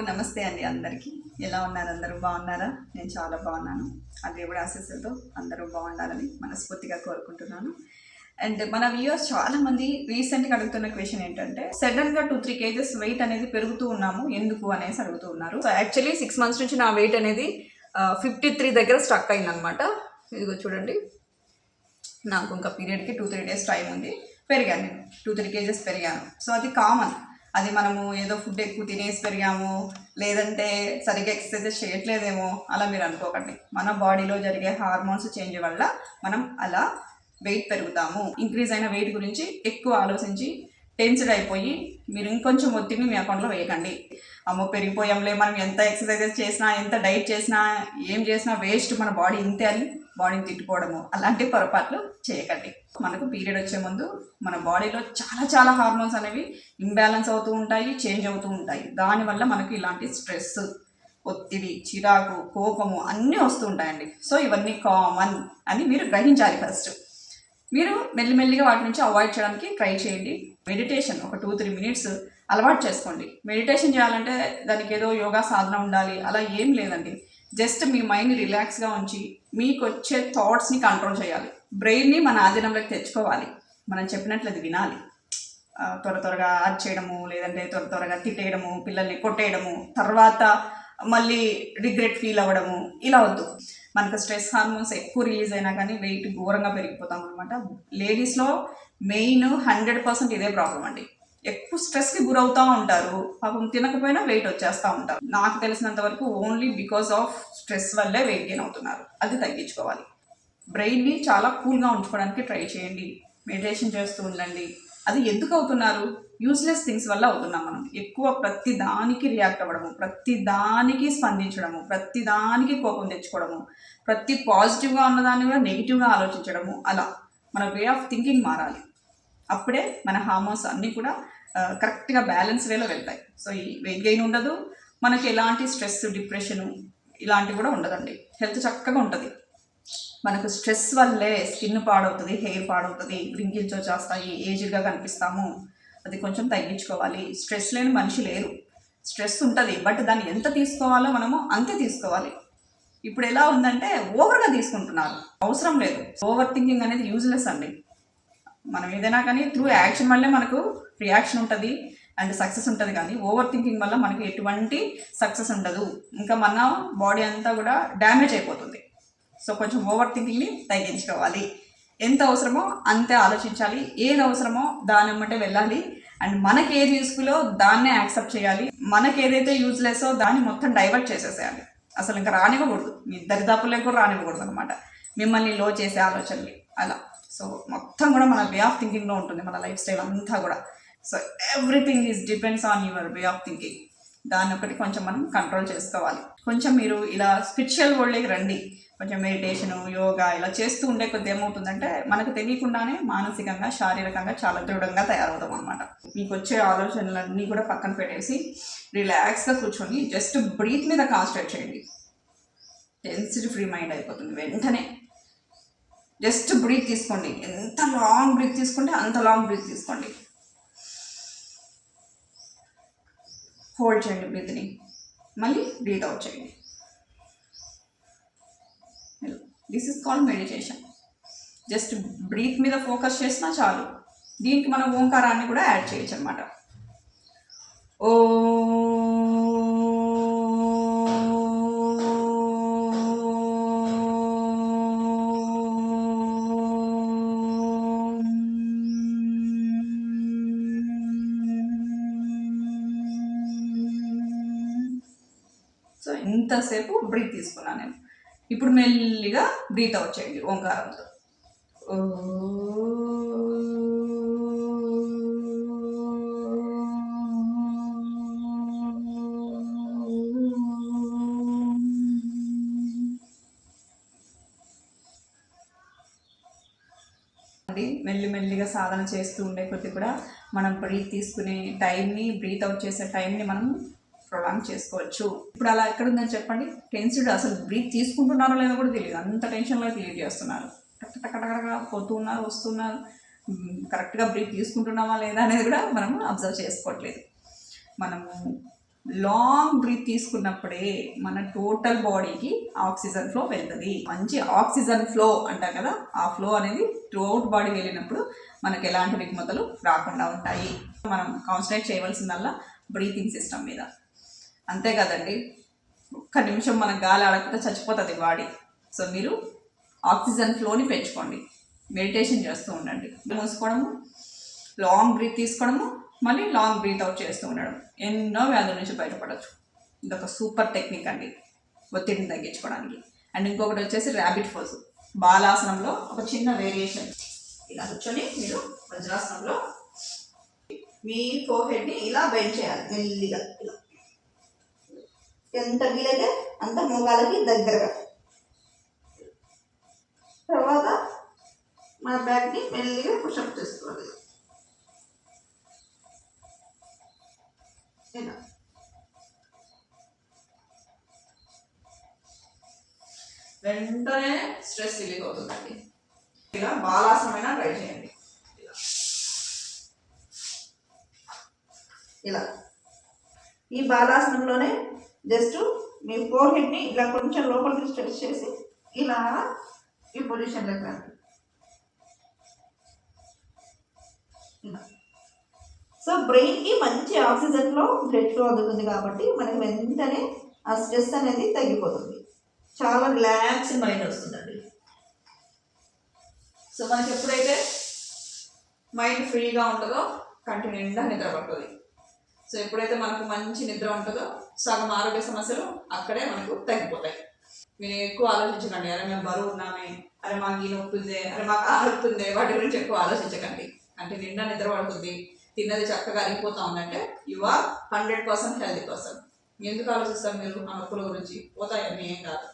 నమస్తే అండి అందరికీ. ఎలా ఉన్నారు? అందరూ బాగున్నారా? నేను చాలా బాగున్నాను. ఆ దేవుడి ఆశీస్సులతో అందరూ బాగుండాలని మనస్ఫూర్తిగా కోరుకుంటున్నాను. అండ్ మన వ్యూయర్స్ చాలా మంది రీసెంట్గా అడుగుతున్న క్వశ్చన్ ఏంటంటే సడన్గా టూ త్రీ కేజెస్ వెయిట్ అనేది పెరుగుతూ ఉన్నాము. ఎందుకు అనేసి అడుగుతూ ఉన్నారు. సో యాక్చువల్లీ సిక్స్ మంత్స్ నుంచి నా వెయిట్ అనేది ఫిఫ్టీ త్రీ దగ్గర స్టక్ అయిందనమాట ఇదిగో చూడండి. నాకు ఇంకా పీరియడ్కి టూ త్రీ డేస్ టైం ఉంది. పెరిగాను నేను. టూ త్రీ కేజెస్ పెరిగాను. సో అది కామన్ అది మనము ఏదో ఫుడ్ ఎక్కువ తినేసి పెరిగాము లేదంటే సరిగ్గా ఎక్సర్సైజెస్ చేయట్లేదేమో అలా మీరు అనుకోకండి. మన బాడీలో జరిగే హార్మోన్స్ చేంజ్ వల్ల మనం అలా వెయిట్ పెరుగుతాము. ఇంక్రీజ్ అయిన వెయిట్ గురించి ఎక్కువ ఆలోచించి టెన్స్డ్ అయిపోయి మీరు ఇంకొంచెం ఒత్తిడిని మీ అకౌంట్లో వేయకండి. అమ్మో పెరిగిపోయాంలే మనం ఎంత ఎక్సర్సైజెస్ చేసినా ఎంత డైట్ చేసినా ఏం చేసినా వేస్ట్ మన బాడీ ఇంతే అని బాడీని తిట్టుకోవడము. అలాంటి పొరపాట్లు చేయకండి. మనకు పీరియడ్ వచ్చే ముందు మన బాడీలో చాలా చాలా హార్మోన్స్ అనేవి ఇంబ్యాలెన్స్ అవుతూ ఉంటాయి చేంజ్ అవుతూ ఉంటాయి. దానివల్ల మనకు ఇలాంటి స్ట్రెస్ ఒత్తిడి చిరాకు కోపము అన్నీ వస్తూ ఉంటాయండి. సో ఇవన్నీ కామన్ అని మీరు గ్రహించాలి ఫస్ట్ మీరు మెల్లిమెల్లిగా వాటి నుంచి అవాయిడ్ చేయడానికి ట్రై చేయండి. మెడిటేషన్ ఒక టూ త్రీ మినిట్స్ అలవాటు చేసుకోండి. మెడిటేషన్ చేయాలంటే దానికి ఏదో యోగా సాధన ఉండాలి. అలా ఏం లేదండి. జస్ట్ మీ మైండ్ రిలాక్స్గా ఉంచి మీకు వచ్చే థాట్స్ని కంట్రోల్ చేయాలి. బ్రెయిన్ని మన ఆధీనంలోకి తెచ్చుకోవాలి. మనం చెప్పినట్లు అది వినాలి త్వర త్వరగా అది చేయడము లేదంటే త్వర త్వరగా తిట్టేయడము పిల్లల్ని కొట్టేయడము తర్వాత మళ్ళీ రిగ్రెట్ ఫీల్ అవ్వడము ఇలా వద్దు. మనకు స్ట్రెస్ హార్మోన్స్ ఎక్కువ రిలీజ్ అయినా కానీ వెయిట్ ఘోరంగా పెరిగిపోతాం అనమాట లేడీస్లో మెయిన్ హండ్రెడ్ పర్సెంట్ ఇదే ప్రాబ్లం అండి. ఎక్కువ స్ట్రెస్కి గురవుతూ ఉంటారు. పాపం తినకపోయినా వెయిట్ వచ్చేస్తూ ఉంటారు. నాకు తెలిసినంత వరకు ఓన్లీ బికాస్ ఆఫ్ స్ట్రెస్ వల్లే వెయిట్ గెయిన్ అవుతున్నారు. అది తగ్గించుకోవాలి. బ్రెయిన్ని చాలా కూల్గా ఉంచుకోవడానికి ట్రై చేయండి. మెడిటేషన్ చేస్తూ ఉండండి. అది ఎందుకు అవుతున్నారు? యూస్లెస్ థింగ్స్ వల్ల అవుతున్నాం మనం. ఎక్కువ ప్రతి దానికి రియాక్ట్ అవ్వడము ప్రతి దానికి స్పందించడము ప్రతి దానికి కోపం తెచ్చుకోవడము ప్రతి పాజిటివ్గా ఉన్నదాన్ని కూడా నెగిటివ్గా ఆలోచించడము అలా మన వే ఆఫ్ థింకింగ్ మారాలి. అప్పుడే మన హార్మోన్స్ అన్నీ కూడా కరెక్ట్గా బ్యాలెన్స్ వేలో వెళ్తాయి. సో ఈ వెయిట్ గెయిన్ ఉండదు మనకి ఎలాంటి స్ట్రెస్ డిప్రెషను ఇలాంటివి కూడా ఉండదండి. హెల్త్ చక్కగా ఉంటుంది. మనకు స్ట్రెస్ వల్లే స్కిన్ పాడవుతుంది హెయిర్ పాడవుతుంది రింకిల్స్ వచ్చేస్తాయి ఏజ్డ్గా కనిపిస్తాము. అది కొంచెం తగ్గించుకోవాలి. స్ట్రెస్ లేని మనిషి లేరు. స్ట్రెస్ ఉంటుంది బట్ దాన్ని ఎంత తీసుకోవాలో మనము అంతే తీసుకోవాలి. ఇప్పుడు ఎలా ఉందంటే ఓవర్గా తీసుకుంటున్నారు. అవసరం లేదు. ఓవర్ థింకింగ్ అనేది యూజ్లెస్ అండి. మనం ఏదైనా కానీ త్రూ యాక్షన్ వల్లే మనకు రియాక్షన్ ఉంటుంది అండ్ సక్సెస్ ఉంటుంది కానీ ఓవర్ థింకింగ్ వల్ల మనకు ఎటువంటి సక్సెస్ ఉండదు. ఇంకా మన బాడీ అంతా కూడా డ్యామేజ్ అయిపోతుంది. సో కొంచెం ఓవర్ థింకింగ్ని తగ్గించుకోవాలి. ఎంత అవసరమో అంతే ఆలోచించాలి. ఏది అవసరమో దాని వెంబటే వెళ్ళాలి. అండ్ మనకి ఏది యూస్ఫుల్లో దాన్నే యాక్సెప్ట్ చేయాలి. మనకి ఏదైతే యూజ్లెస్సో దాన్ని మొత్తం డైవర్ట్ చేసేసేయాలి. అసలు ఇంకా రానివ్వకూడదు. మీ దరిదాపులకు కూడా రానివ్వకూడదు అనమాట మిమ్మల్ని లో చేసే ఆలోచనలు. అలా. సో మొత్తం కూడా మన వే ఆఫ్ థింకింగ్లో ఉంటుంది. మన లైఫ్ స్టైల్ అంతా కూడా. So everything is depends on your way of thinking దాన్ని ఒకటి కొంచెం మనం కంట్రోల్ చేసుకోవాలి. కొంచెం మీరు ఇలా స్పిరిచువల్ వరల్డ్కి రండి. కొంచెం మెడిటేషను యోగా ఇలా చేస్తూ ఉండే కొద్ది ఏమవుతుందంటే మనకు తెలియకుండానే మానసికంగా శారీరకంగా చాలా దృఢంగా తయారవుతాం అనమాట మీకు వచ్చే ఆలోచనలన్నీ కూడా పక్కన పెట్టేసి రిలాక్స్గా కూర్చొని జస్ట్ బ్రీత్ మీద కాన్సన్ట్రేట్ చేయండి. టెన్సిటీ ఫ్రీ మైండ్ అయిపోతుంది వెంటనే. జస్ట్ బ్రీత్ తీసుకోండి. ఎంత లాంగ్ బ్రీత్ తీసుకుంటే అంత లాంగ్ బ్రీత్ తీసుకోండి. హోల్డ్ చేయండి బ్రీత్ని మళ్ళీ బ్రీత్ అవుట్ చేయండి. This is called meditation just breath మీద ఫోకస్ చేసినా చాలు. దీనికి మనం ఓంకారాన్ని కూడా యాడ్ చేయొచ్చు అనమాట ఓ. సో ఇంతసేపు బ్రీత్ తీసుకున్నాను నేను. ఇప్పుడు మెల్లిగా బ్రీత్ అవుట్ చేయండి ఓంకారంతో ఓ అది సాధన చేస్తూ ఉండే కొద్ది కూడా మనం బ్రీత్ తీసుకునే టైంని బ్రీత్ అవుట్ చేసే టైంని మనం ప్రొలాంగ్ చేసుకోవచ్చు. ఇప్పుడు అలా ఎక్కడ ఉందని చెప్పండి. టెన్స్డ్ అసలు బ్రీత్ తీసుకుంటున్నారో లేదో కూడా తెలియదు. అంత టెన్షన్లో లీడ్ చేస్తున్నారు. టక్ పోతున్నారు పోతూ ఉన్నారు వస్తున్నారు కరెక్ట్గా బ్రీత్ తీసుకుంటున్నామా లేదా అనేది కూడా మనం అబ్జర్వ్ చేసుకోవట్లేదు. మనము లాంగ్ బ్రీత్ తీసుకున్నప్పుడే మన టోటల్ బాడీకి ఆక్సిజన్ ఫ్లో వెళ్తుంది. మంచి ఆక్సిజన్ ఫ్లో అంటాం కదా ఆ ఫ్లో అనేది త్రూఅవుట్ బాడీ వెళ్ళినప్పుడు మనకు ఎలాంటి రుగ్మతలు రాకుండా ఉంటాయి. మనం కాన్సన్ట్రేట్ చేయవలసిందల్లా బ్రీతింగ్ సిస్టమ్ మీద. అంతే కదండి. ఒక్క నిమిషం మన గాలి ఆడకపోతే చచ్చిపోతుంది బాడీ. సో మీరు ఆక్సిజన్ ఫ్లోని పెంచుకోండి. మెడిటేషన్ చేస్తూ ఉండండి. మూసుకోవడము లాంగ్ బ్రీత్ తీసుకోవడము మళ్ళీ లాంగ్ బ్రీత్ అవుట్ చేస్తూ ఉండడం. ఎన్నో వ్యాధుల నుంచి బయటపడవచ్చు ఇదొక సూపర్ టెక్నిక్ అండి ఒత్తిడిని తగ్గించుకోవడానికి. అండ్ ఇంకొకటి వచ్చేసి ర్యాబిట్ ఫోజ్ బాలాసనంలో ఒక చిన్న వేరియేషన్ ఇలా కూర్చొని మీరు వజ్రాసనంలో మీ ఫోర్ హెడ్ని ఇలా బెండ్ చేయాలి. మెల్లిగా ఇలా. ఎంత వీలైతే అంత మోకాలకి దగ్గరగా. తర్వాత మన బ్యాగ్ని మెల్లిగా పుషప్ చేసుకోవాలి. ఇలా. వెంటనే స్ట్రెస్ రిలీఫ్ అవుతుందండి. ఇలా బాలాసమైనా ట్రై చేయండి. ఇలా. ఈ బాలాసనంలోనే జస్ట్ మీ ఫోర్ హెడ్ని ఇలా కొంచెం లోపలికి స్ట్రెచ్ చేసి ఇలా ఈ పొజిషన్లోకి రండి. సో బ్రెయిన్కి మంచి ఆక్సిజన్లో బ్లడ్ ఫ్లో అందుతుంది కాబట్టి మనకి వెంటనే ఆ స్ట్రెస్ అనేది తగ్గిపోతుంది. చాలా రిలాక్స్ మైండ్ వస్తుందండి. సో మనకి ఎప్పుడైతే మైండ్ ఫ్రీగా ఉంటుందో కంటి నిండా నిద్ర పడుతుంది. సో ఎప్పుడైతే మనకు మంచి నిద్ర ఉంటుందో సగం ఆరోగ్య సమస్యలు అక్కడే మనకు తగ్గిపోతాయి. మీరు ఎక్కువ ఆలోచించకండి. అరే మేము బరువు ఉన్నామే అరే మాకు ఈ నొప్పి ఉందే అరే మాకు ఆరుతుందే వాటి గురించి ఎక్కువ ఆలోచించకండి. అంటే నిండా నిద్ర పడుతుంది తిన్నది చక్కగా అరిగిపోతా ఉందంటే you are hundred percent healthy person ఎందుకు ఆలోచిస్తారు మీరు? ఆ నొప్పుల గురించి పోతాయని ఏం కాదు.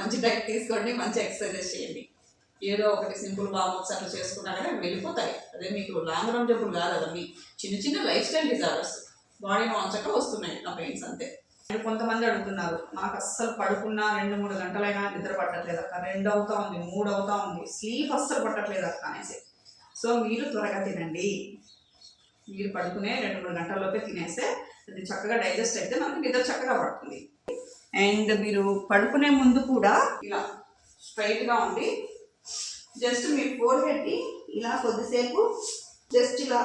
మంచి డైట్ తీసుకోండి మంచి ఎక్సర్సైజెస్ చేయండి. ఏదో ఒకటి సింపుల్ బాబుస్ అట్లా చేసుకున్నారంటే వెళ్ళిపోతాయి. అదే మీకు లాంగ్ రన్ జబ్బులు కాదు అవన్నీ చిన్న చిన్న లైఫ్ స్టైల్ డిజార్డర్స్ బాడీ వాంచక వస్తున్నాయి నా పెయిన్స్ అంతే. నేను కొంతమంది అడుగుతున్నారు నాకు అస్సలు పడుకున్నా రెండు మూడు గంటలైనా నిద్ర పట్టట్లేదు అక్క. రెండు అవుతా ఉంది మూడు అవుతా ఉంది స్లీప్ అస్సలు పట్టట్లేదు అక్క అనేసి. సో మీరు త్వరగా తినండి. మీరు పడుకునే రెండు మూడు గంటల్లోపే తినేస్తే అది చక్కగా డైజెస్ట్ అయితే మనకు నిద్ర చక్కగా పడుతుంది. అండ్ మీరు పడుకునే ముందు కూడా ఇలా స్ట్రైట్గా ఉండి జస్ట్ మీ ఫోర్ హెడ్ని ఇలా కొద్దిసేపు జస్ట్ ఇలా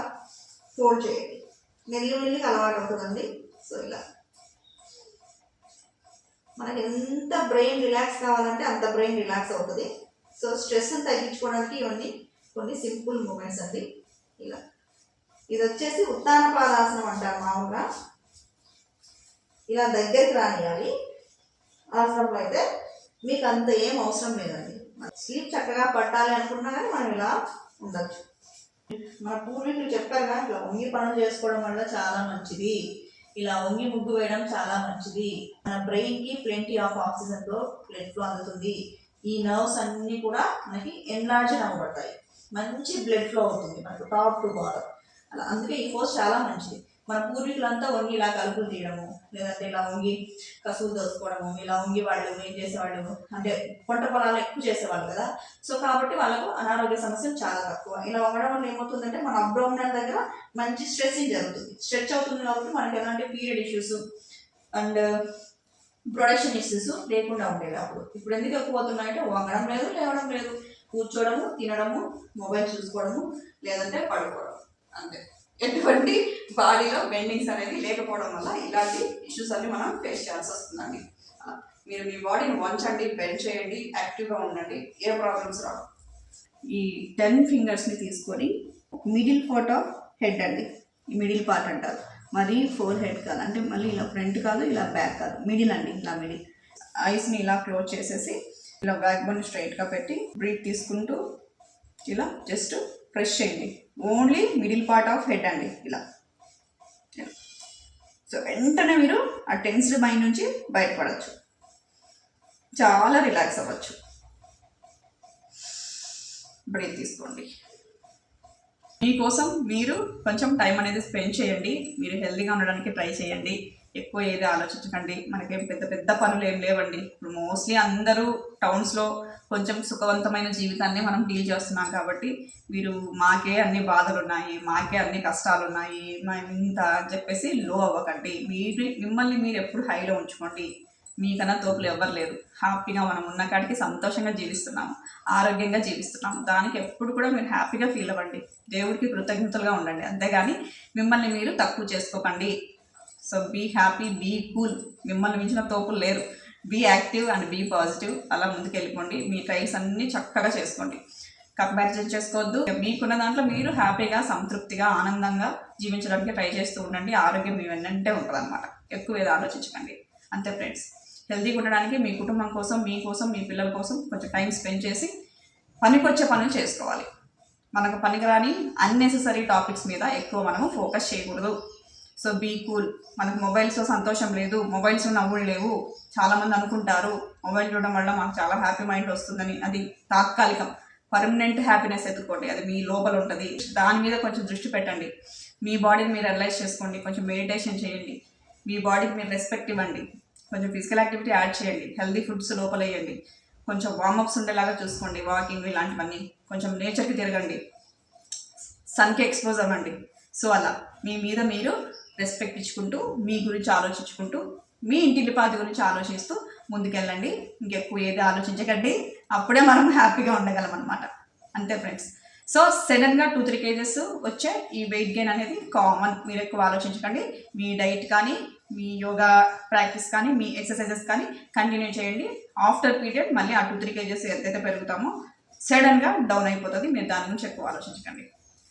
ఫోల్డ్ చేయండి. మెల్లి మెల్లిగా అలవాటు అవుతుందండి. సో ఇలా. మనకి ఎంత బ్రెయిన్ రిలాక్స్ కావాలంటే అంత బ్రెయిన్ రిలాక్స్ అవుతుంది. సో స్ట్రెస్ని తగ్గించుకోవడానికి ఇవన్నీ కొన్ని సింపుల్ మూమెంట్స్ అండి. ఇలా. ఇది వచ్చేసి ఉత్తాన పాదాసనం అంటారు మామూలుగా. ఇలా దగ్గరికి రానియాలి. ఆసనంలో అయితే మీకు అంత ఏం అవసరం లేదండి. స్లీప్ చక్కగా పట్టాలి అనుకున్నా కానీ మనం ఇలా ఉండొచ్చు. మన పూర్వీకులు చెప్పారు కదా ఇట్లా వంగి పనులు చేసుకోవడం వల్ల చాలా మంచిది. ఇలా వంగి ముగ్గు వేయడం చాలా మంచిది. మన బ్రెయిన్కి ప్లెంటీ ఆఫ్ ఆక్సిజన్తో బ్లడ్ ఫ్లో అందుతుంది. ఈ నర్వ్స్ అన్నీ కూడా మనకి ఎన్లార్జ్ అవ్వబడతాయి మంచి బ్లడ్ ఫ్లో అవుతుంది మనకు టాప్ టు బాటమ్. అలా అందుకే ఈ ఫోర్స్ చాలా మంచిది. మన పూర్వీకులంతా వంగి ఇలా కలుపులు తీయడము లేదంటే ఇలా వంగి కసువు దోసుకోవడము ఇలా వంగి వాళ్ళు ఏం చేసేవాళ్ళు? అంటే పంట పొలాలు ఎక్కువ చేసేవాళ్ళు కదా. సో కాబట్టి వాళ్ళకు అనారోగ్య సమస్యలు చాలా తక్కువ. ఇలా వంగడం వల్ల ఏమవుతుందంటే మన అబ్డోమినల్ దగ్గర మంచి స్ట్రెస్సింగ్ జరుగుతుంది. స్ట్రెచ్ అవుతుంది కాబట్టి మనకి ఎలాంటి period issues and production issues లేకుండా ఉండేవి అప్పుడు. ఇప్పుడు ఎందుకు ఎక్కువ అవుతున్నాయంటే వంగడం లేదు లేవడం లేదు. కూర్చోవడము తినడము మొబైల్ చూసుకోవడము లేదంటే పడుకోవడం. అంతే. ఎటువంటి బాడీలో బెండింగ్స్ అనేది లేకపోవడం వల్ల ఇలాంటి ఇష్యూస్ అన్ని మనం ఫేస్ చేయాల్సి వస్తుందండి. మీరు మీ బాడీని వంచండి బెండ్ చేయండి యాక్టివ్గా ఉండండి ఏ ప్రాబ్లమ్స్ రావు. ఈ టెన్ ఫింగర్స్ని తీసుకొని మిడిల్ పార్ట్ ఆఫ్ హెడ్ అండి. ఈ మిడిల్ పార్ట్ అంటారు. మరి ఫోర్ హెడ్ కాదు. అంటే మళ్ళీ ఇలా ఫ్రంట్ కాదు ఇలా బ్యాక్ కాదు. మిడిల్ అండి ఇలా మిడిల్ ఐస్ని ఇలా క్లోజ్ చేసేసి ఇలా బ్యాక్ బోన్ స్ట్రైట్గా పెట్టి బ్రీత్ తీసుకుంటూ ఇలా జస్ట్ ప్రెస్ చేయండి. Only middle part of head అండి ఇలా. సో వెంటనే మీరు ఆ టెన్స్డ్ మైండ్ నుంచి బయటపడవచ్చు చాలా రిలాక్స్ అవ్వచ్చు. బ్రేక్ తీసుకోండి. మీకోసం మీరు కొంచెం టైం అనేది స్పెండ్ చేయండి. మీరు హెల్తీగా ఉండడానికి ట్రై చేయండి. ఎక్కువ ఏది ఆలోచించకండి. మనకేం పెద్ద పెద్ద పనులు ఏం లేవండి. ఇప్పుడు మోస్ట్లీ అందరూ టౌన్స్లో కొంచెం సుఖవంతమైన జీవితాన్ని మనం డీల్ చేస్తున్నాం కాబట్టి మీరు మాకే అన్ని బాధలు ఉన్నాయి మాకే అన్ని కష్టాలు ఉన్నాయి మేము ఇంత అని చెప్పేసి లో అవ్వకండి. మీరు మిమ్మల్ని మీరు ఎప్పుడు హైలో ఉంచుకోండి. మీకన్నా తోపులు ఎవ్వరు లేరు. హ్యాపీగా మనం ఉన్న కాడికి సంతోషంగా జీవిస్తున్నాము ఆరోగ్యంగా జీవిస్తున్నాము దానికి ఎప్పుడు కూడా మీరు హ్యాపీగా ఫీల్ అవ్వండి. దేవుడికి కృతజ్ఞతలుగా ఉండండి. అంతేగాని మిమ్మల్ని మీరు తక్కువ చేసుకోకండి. So be happy be cool మిమ్మల్ని మించిన తోపులు లేరు. Be active and be positive అలా ముందుకు వెళ్ళిపోండి మీ ట్రైల్స్ అన్నీ చక్కగా చేసుకోండి. కంపారిజన్ చేసుకోవద్దు. మీకున్న దాంట్లో మీరు హ్యాపీగా సంతృప్తిగా ఆనందంగా జీవించడానికి ట్రై చేస్తూ ఉండండి. ఆరోగ్యం మీ వెన్నంటే ఉంటుంది అనమాట ఎక్కువ ఏదో ఆలోచించకండి. అంతే ఫ్రెండ్స్. హెల్తీగా ఉండడానికి మీ కుటుంబం కోసం మీ కోసం మీ పిల్లల కోసం కొంచెం టైం స్పెండ్ చేసి పనికొచ్చే పనులు చేసుకోవాలి. మనకు పనికిరాని అన్నెసెసరీ టాపిక్స్ మీద ఎక్కువ మనము ఫోకస్ చేయకూడదు. So be cool. మనకు మొబైల్స్లో సంతోషం లేదు మొబైల్స్ నవ్వులు లేవు. చాలామంది అనుకుంటారు మొబైల్ చూడడం వల్ల మాకు చాలా హ్యాపీ మైండ్ వస్తుందని. అది తాత్కాలికం. పర్మనెంట్ హ్యాపీనెస్ ఎత్తుకోండి. అది మీ లోపల ఉంటుంది. దాని మీద కొంచెం దృష్టి పెట్టండి. మీ బాడీని మీరు అనలైజ్ చేసుకోండి. కొంచెం మెడిటేషన్ చేయండి. మీ బాడీకి మీరు రెస్పెక్ట్ ఇవ్వండి. కొంచెం ఫిజికల్ యాక్టివిటీ యాడ్ చేయండి. హెల్దీ ఫుడ్స్ లోపల వేయండి. కొంచెం వార్మప్స్ ఉండేలాగా చూసుకోండి. వాకింగ్ ఇలాంటివన్నీ. కొంచెం నేచర్కి తిరగండి. సన్కి ఎక్స్పోజ్ అవ్వండి. సో అలా. మీ మీద మీరు రెస్పెక్ట్ ఇచ్చుకుంటూ మీ గురించి ఆలోచించుకుంటూ మీ ఇంటిల్లిపాది గురించి ఆలోచిస్తూ ముందుకెళ్ళండి. ఇంకెక్కువ ఏది ఆలోచించకండి. అప్పుడే మనం హ్యాపీగా ఉండగలం అనమాట అంతే ఫ్రెండ్స్. సో సడన్గా టూ త్రీ కేజెస్ వచ్చే ఈ వెయిట్ గెయిన్ అనేది కామన్. మీరు ఎక్కువ ఆలోచించకండి. మీ డైట్ కానీ మీ యోగా ప్రాక్టీస్ కానీ మీ ఎక్సర్సైజెస్ కానీ కంటిన్యూ చేయండి. ఆఫ్టర్ పీరియడ్ మళ్ళీ ఆ టూ త్రీ కేజెస్ ఎంతైతే పెరుగుతామో సడన్గా డౌన్ అయిపోతుంది. మీరు దాని గురించి ఎక్కువ ఆలోచించకండి.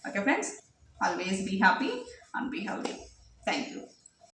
Okay friends. Always be happy and be healthy thank you